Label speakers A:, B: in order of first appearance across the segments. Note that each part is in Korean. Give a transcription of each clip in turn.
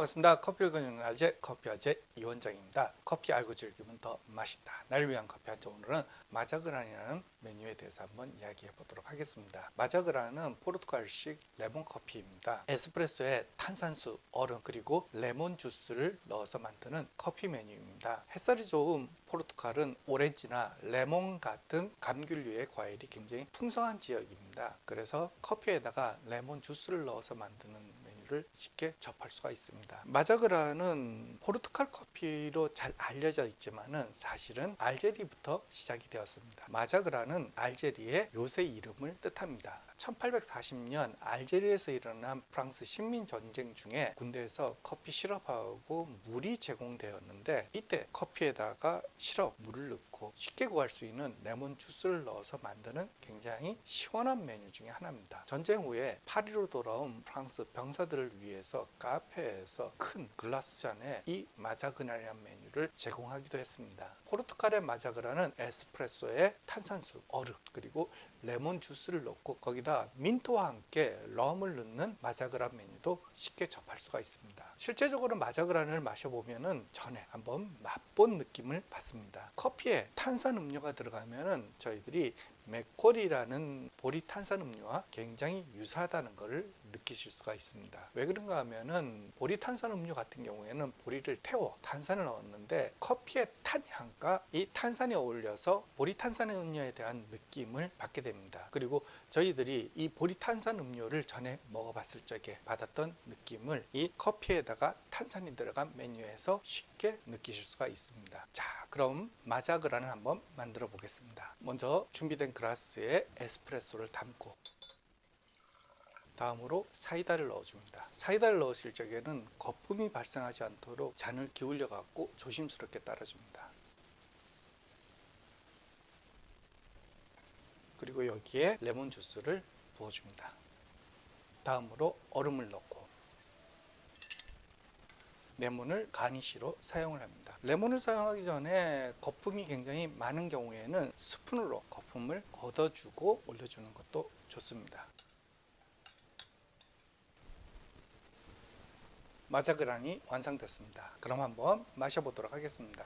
A: 반갑습니다. 커피를 그냥 아재 커피아재 이원장입니다. 커피 알고 즐기면 더 맛있다. 나를 위한 커피 한잔 오늘은 마자그란이라는 메뉴에 대해서 한번 이야기해 보도록 하겠습니다. 마자그란은 포르투갈식 레몬 커피입니다. 에스프레소에 탄산수, 얼음 그리고 레몬 주스를 넣어서 만드는 커피 메뉴입니다. 햇살이 좋은 포르투갈은 오렌지나 레몬 같은 감귤류의 과일이 굉장히 풍성한 지역입니다. 그래서 커피에다가 레몬 주스를 넣어서 만드는 메뉴 를 쉽게 접할 수가 있습니다. 마자그라는 포르투갈 커피로 잘 알려져 있지만은 사실은 알제리부터 시작이 되었습니다. 마자그라는 알제리의 요새 이름을 뜻합니다. 1840년 알제리에서 일어난 프랑스 식민 전쟁 중에 군대에서 커피 시럽하고 물이 제공되었는데 이때 커피에다가 시럽, 물을 넣고 쉽게 구할 수 있는 레몬 주스를 넣어서 만드는 굉장히 시원한 메뉴 중에 하나입니다. 전쟁 후에 파리로 돌아온 프랑스 병사들 을 위해서 카페에서 큰 글라스 잔에 이 마자그나라는 메뉴를 제공하기도 했습니다. 포르투갈의 마자그라는 에스프레소에 탄산수, 얼음, 그리고 레몬 주스를 넣고 거기다 민트와 함께 럼을 넣는 마자그란 메뉴도 쉽게 접할 수가 있습니다. 실제적으로 마자그란을 마셔보면은 전에 한번 맛본 느낌을 받습니다. 커피에 탄산 음료가 들어가면은 저희들이 맥콜이라는 보리 탄산 음료와 굉장히 유사하다는 것을 느끼실 수가 있습니다. 왜 그런가 하면은 보리 탄산 음료 같은 경우에는 보리를 태워 탄산을 넣었는데 커피의 탄향과 이 탄산이 어울려서 보리 탄산 음료에 대한 느낌을 받게 됩니다. 그리고 저희들이 이 보리 탄산 음료를 전에 먹어봤을 적에 받았던 느낌을 이 커피에다가 탄산이 들어간 메뉴에서 쉽게 느끼실 수가 있습니다. 자, 그럼 마자그란을 한번 만들어 보겠습니다. 먼저 준비된 그라스에 에스프레소를 담고 다음으로 사이다를 넣어줍니다. 사이다를 넣으실 적에는 거품이 발생하지 않도록 잔을 기울여 갖고 조심스럽게 따라줍니다. 그리고 여기에 레몬 주스를 부어줍니다. 다음으로 얼음을 넣고 레몬을 가니쉬로 사용을 합니다. 레몬을 사용하기 전에 거품이 굉장히 많은 경우에는 스푼으로 거품을 걷어주고 올려주는 것도 좋습니다. 마자그란이 완성됐습니다. 그럼 한번 마셔보도록 하겠습니다.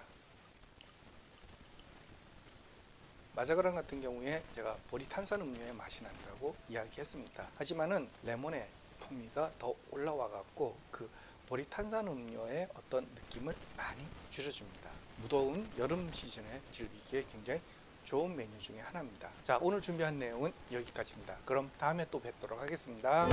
A: 마자그란 같은 경우에 제가 보리 탄산 음료의 맛이 난다고 이야기했습니다. 하지만은 레몬의 풍미가 더 올라와 갖고 그 보리 탄산 음료의 어떤 느낌을 많이 줄여줍니다. 무더운 여름 시즌에 즐기기에 굉장히 좋은 메뉴 중에 하나입니다. 자, 오늘 준비한 내용은 여기까지입니다. 그럼 다음에 또 뵙도록 하겠습니다.